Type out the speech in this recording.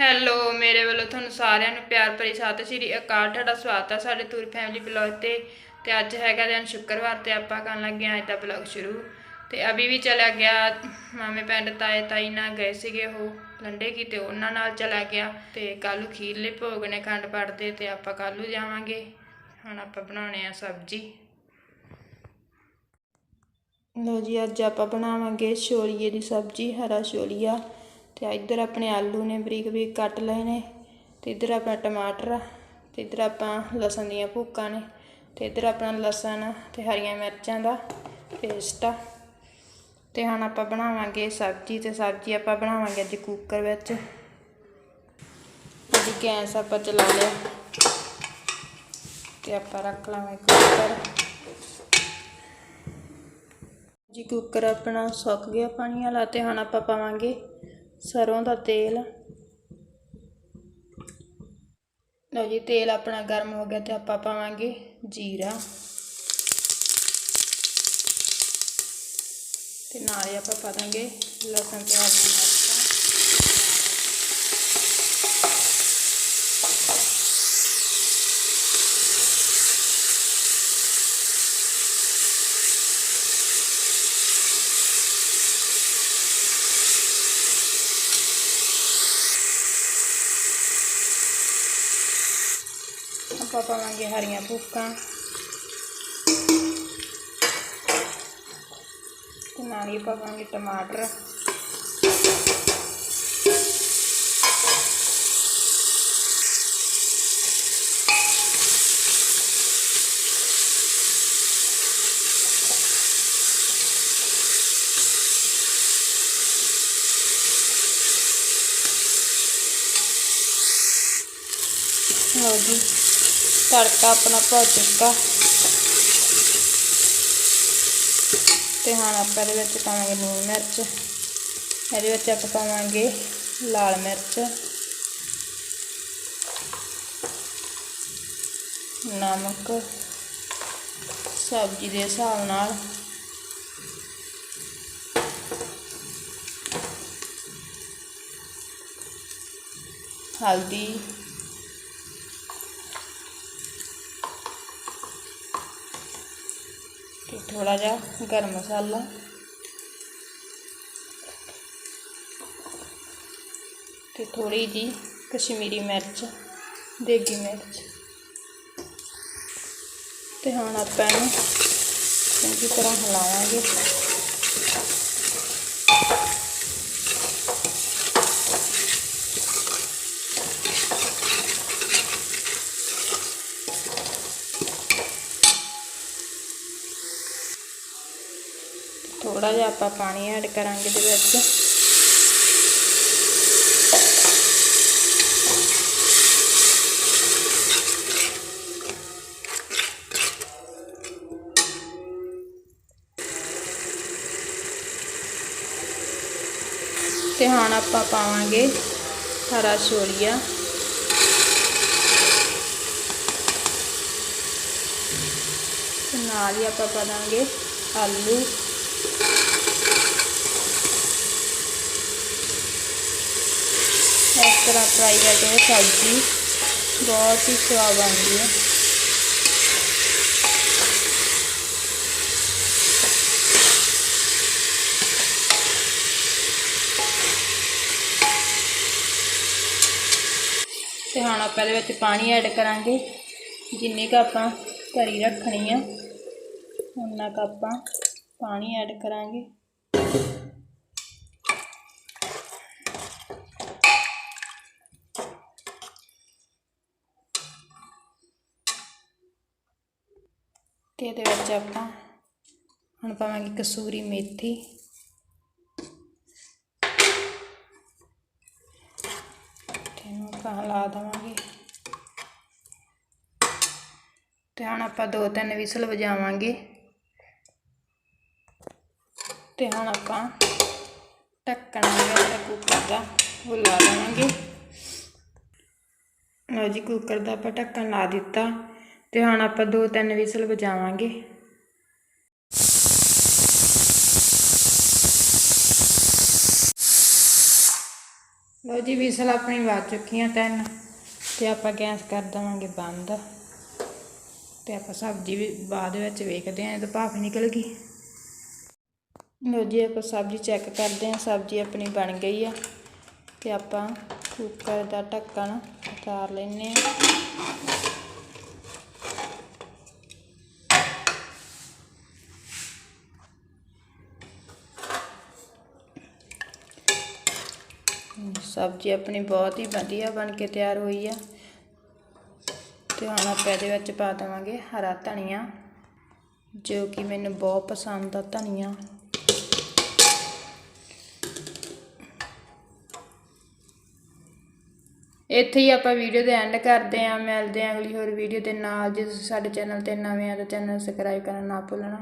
Hello, ਮੇਰੇ ਵੱਲੋਂ ਤੁਹਾਨੂੰ ਸਾਰਿਆਂ ਨੂੰ ਪਿਆਰ ਭਰੀ ਸਤਿ ਸ਼੍ਰੀ ਅਕਾਲ। ਤੁਹਾਡਾ ਸਵਾਗਤ ਹੈ ਸਾਡੇ ਤੂਰ ਫੈਮਿਲੀ ਬਲੌਗ ਤੇ। ਤੇ ਅੱਜ ਹੈਗਾ ਦਿਨ ਸ਼ੁੱਕਰਵਾਰ ਤੇ ਆਪਾਂ ਕਰਨ ਲੱਗੇ ਹਾਂ ਅੱਜ ਦਾ ਬਲੌਗ ਸ਼ੁਰੂ। ਤੇ ਅਭੀ ਵੀ ਚਲਾ ਗਿਆ। ਮਾਮੇ ਪਿੰਡ ਤਾਏ, ਤਾਈ ਨਾਲ ਗਏ ਸੀਗੇ ਉਹ ਲੰਡੇ ਕੀ ਤੇ ਉਹਨਾਂ ਨਾਲ ਚਲਾ ਗਿਆ। ਤੇ ਕੱਲ੍ਹ ਖੀਰਲੇ ਭੋਗ ਨੇ ਖੰਡ ਪੜਦੇ ਤੇ ਆਪਾਂ ਕੱਲ੍ਹ ਜਾਵਾਂਗੇ। ਹੁਣ ਆਪਾਂ ਬਣਾਉਣੇ ਆ ਸਬਜ਼ੀ। ਲੋ ਜੀ, ਅੱਜ ਆਪਾਂ ਬਣਾਵਾਂਗੇ ਛੋਲੀਏ ਦੀ ਸਬਜ਼ੀ, ਹਰਾ ਛੋਲੀਆ। ਤੇ ਇੱਧਰ ਆਪਣੇ ਆਲੂ ਨੇ ਬਰੀਕ ਬਰੀਕ ਕੱਟ ਲਏ ਨੇ ਤੇ ਇੱਧਰ ਆਪਣਾ ਟਮਾਟਰ ਆ ਤੇ ਇੱਧਰ ਆਪਾਂ ਲਸਣ ਦੀਆਂ ਭੁੱਕਾਂ ਨੇ ਤੇ ਇੱਧਰ ਆਪਣਾ ਲਸਣ ਤੇ ਹਰੀਆਂ ਮਿਰਚਾਂ ਦਾ ਪੇਸਟ ਆ। ਤੇ ਹੁਣ ਆਪਾਂ ਬਣਾਵਾਂਗੇ ਸਬਜ਼ੀ ਤੇ ਸਬਜ਼ੀ ਆਪਾਂ ਬਣਾਵਾਂਗੇ ਅੱਜ ਕੁੱਕਰ ਵਿੱਚ। ਅੱਜ ਗੈਸ ਆਪਾਂ ਚਲਾ ਲਿਆ। ਤੇ ਆਪਾਂ ਰੱਖ ਲਾਂਗੇ ਕੁੱਕਰ ਜੀ ਕੁੱਕਰ ਆਪਣਾ ਸੁੱਕ ਗਿਆ ਪਾਣੀ ਵਾਲਾ ਤੇ ਹੁਣ ਆਪਾਂ ਪਾਵਾਂਗੇ ਸਰੋਂ ਦਾ ਤੇਲ। ਲਓ ਜੀ, ਤੇਲ ਆਪਣਾ ਗਰਮ ਹੋ ਗਿਆ ਤੇ ਆਪਾਂ ਪਾਵਾਂਗੇ ਜੀਰਾ। ਤੇ ਨਾਲੇ ਆਪਾਂ ਪਾ ਦਾਂਗੇ ਲਸਣ ਤੇ ਹਰੀਆਂ ਮਿਰਚਾਂ ਆਪਾਂ ਪਾਵਾਂਗੇ ਹਰੀਆਂ ਭੁੱਕਾਂ ਤੇ ਨਾਲ ਹੀ ਪਾਵਾਂਗੇ ਟਮਾਟਰ ਲਓ ਜੀ ਤੜਕਾ ਆਪਣਾ ਭਰ ਚੁੱਕਾ। ਤੇ ਹੁਣ ਆਪਾਂ ਇਹਦੇ ਵਿੱਚ ਪਾਵਾਂਗੇ ਲੂਣ ਮਿਰਚ। ਇਹਦੇ ਵਿੱਚ ਆਪਾਂ ਪਾਵਾਂਗੇ ਲਾਲ ਮਿਰਚ। ਨਮਕ। ਸਬਜ਼ੀ ਦੇ ਹਿਸਾਬ ਨਾਲ। ਹਲਦੀ। ਤੇ ਥੋੜਾ ਜਿਹਾ ਗਰਮ ਮਸਾਲਾ। ਤੇ ਥੋੜੀ ਜੀ ਕਸ਼ਮੀਰੀ ਮਿਰਚ, ਦੇਗੀ ਮਿਰਚ। ਤੇ ਹੁਣ ਆਪਾਂ ਇਹਨੂੰ ਚੰਗੀ ਤਰ੍ਹਾਂ ਹਿਲਾਵਾਂਗੇ। ਥੋੜਾ ਜਿਹਾ ਆਪਾਂ ਪਾਣੀ ਐਡ ਕਰਾਂਗੇ ਦੇ ਵਿੱਚ। ਤੇ ਹੁਣ ਆਪਾਂ ਪਾਵਾਂਗੇ ਹਰਾ ਛੋਲੀਆ। ਨਾਲ ਹੀ ਆਪਾਂ ਪਾ ਦਾਂਗੇ ਆਲੂ। ਇਸ ਤਰ੍ਹਾਂ ਫਰਾਈ ਕਰਕੇ ਸਬਜ਼ੀ ਬਹੁਤ ਹੀ ਸਵਾਦ ਬਣਦੀ ਹੈ ਤੇ ਹੁਣ ਆਪਾਂ ਇਹਦੇ ਵਿੱਚ ਪਾਣੀ ਐਡ ਕਰਾਂਗੇ ਜਿੰਨੀ ਕੁ ਆਪਾਂ ਧਰੀ ਰੱਖਣੀ ਆ ਉਨਾ ਕੁ ਆਪਾਂ ਪਾਣੀ ਐਡ ਕਰਾਂਗੇ ਤੇ ਇਹਦੇ ਵਿੱਚ ਆਪਾਂ, ਹੁਣ ਪਾਵਾਂਗੇ ਕਸੂਰੀ ਮੇਥੀ, ਤੇ ਇਹਨੂੰ ਆਪਾਂ ਹਿਲਾ ਦੇਵਾਂਗੇ। ਤੇ ਹੁਣ ਆਪਾਂ ਦੋ ਤਿੰਨ ਵਿਸਲ ਵਜਾਵਾਂਗੇ। ਤੇ ਹੁਣ ਆਪਾਂ ਢੱਕਣ ਜਿਹੜਾ ਕੁੱਕਰ ਦਾ, ਉਹ ਲਾ ਦੇਵਾਂਗੇ। ਲਓ ਜੀ ਕੁੱਕਰ ਦਾ ਆਪਾਂ ਢੱਕਣ ਲਾ ਦਿੱਤਾ। ਤੇ ਹੁਣ ਆਪਾਂ ਦੋ ਤਿੰਨ ਵਿਸਲ ਵਜਾਵਾਂਗੇ। ਲਓ ਜੀ, ਵਿਸਲ ਆਪਣੀ ਵੱਜ ਚੁੱਕੀਆਂ ਤਿੰਨ। ਤੇ ਆਪਾਂ ਗੈਸ ਕਰ ਦੇਵਾਂਗੇ ਬੰਦ। ਤੇ ਆਪਾਂ ਸਬਜ਼ੀ ਵੀ ਬਾਅਦ ਵਿੱਚ ਵੇਖਦੇ ਆਂ, ਇਹ ਤਾਂ ਭਾਫ ਨਿਕਲ ਗਈ। ਲਓ ਜੀ, ਆਪਾਂ ਸਬਜ਼ੀ ਚੈੱਕ ਕਰਦੇ ਆਂ, ਸਬਜ਼ੀ ਆਪਣੀ ਬਣ ਗਈ ਆ। ਤੇ ਆਪਾਂ ਕੁੱਕਰ ਦਾ ਢੱਕਣ ਉਤਾਰ ਲੈਨੇ ਆ। ਸਬਜ਼ੀ ਆਪਣੀ ਬਹੁਤ ਹੀ ਵਧੀਆ ਬਣ ਕੇ ਤਿਆਰ ਹੋਈ ਆ। ਤੇ ਹੁਣ ਆਪਾਂ ਇਹਦੇ ਵਿੱਚ ਪਾ ਦੇਵਾਂਗੇ ਹਰਾ ਧਨੀਆ, ਜੋ ਕਿ ਮੈਨੂੰ ਬਹੁਤ ਪਸੰਦ ਆ ਧਨੀਆ। ਇੱਥੇ ਹੀ ਆਪਾਂ ਵੀਡੀਓ ਦੇ ਐਂਡ ਕਰਦੇ ਆਂ ਮਿਲਦੇ ਆਂ ਅਗਲੀ ਹੋਰ ਵੀਡੀਓ ਦੇ ਨਾਲ। ਜੇ ਤੁਸੀਂ ਸਾਡੇ ਚੈਨਲ ਤੇ ਨਵੇਂ ਆ ਤਾਂ ਚੈਨਲ ਸਬਸਕ੍ਰਾਈਬ ਕਰਨਾ ਨਾ ਭੁੱਲਣਾ।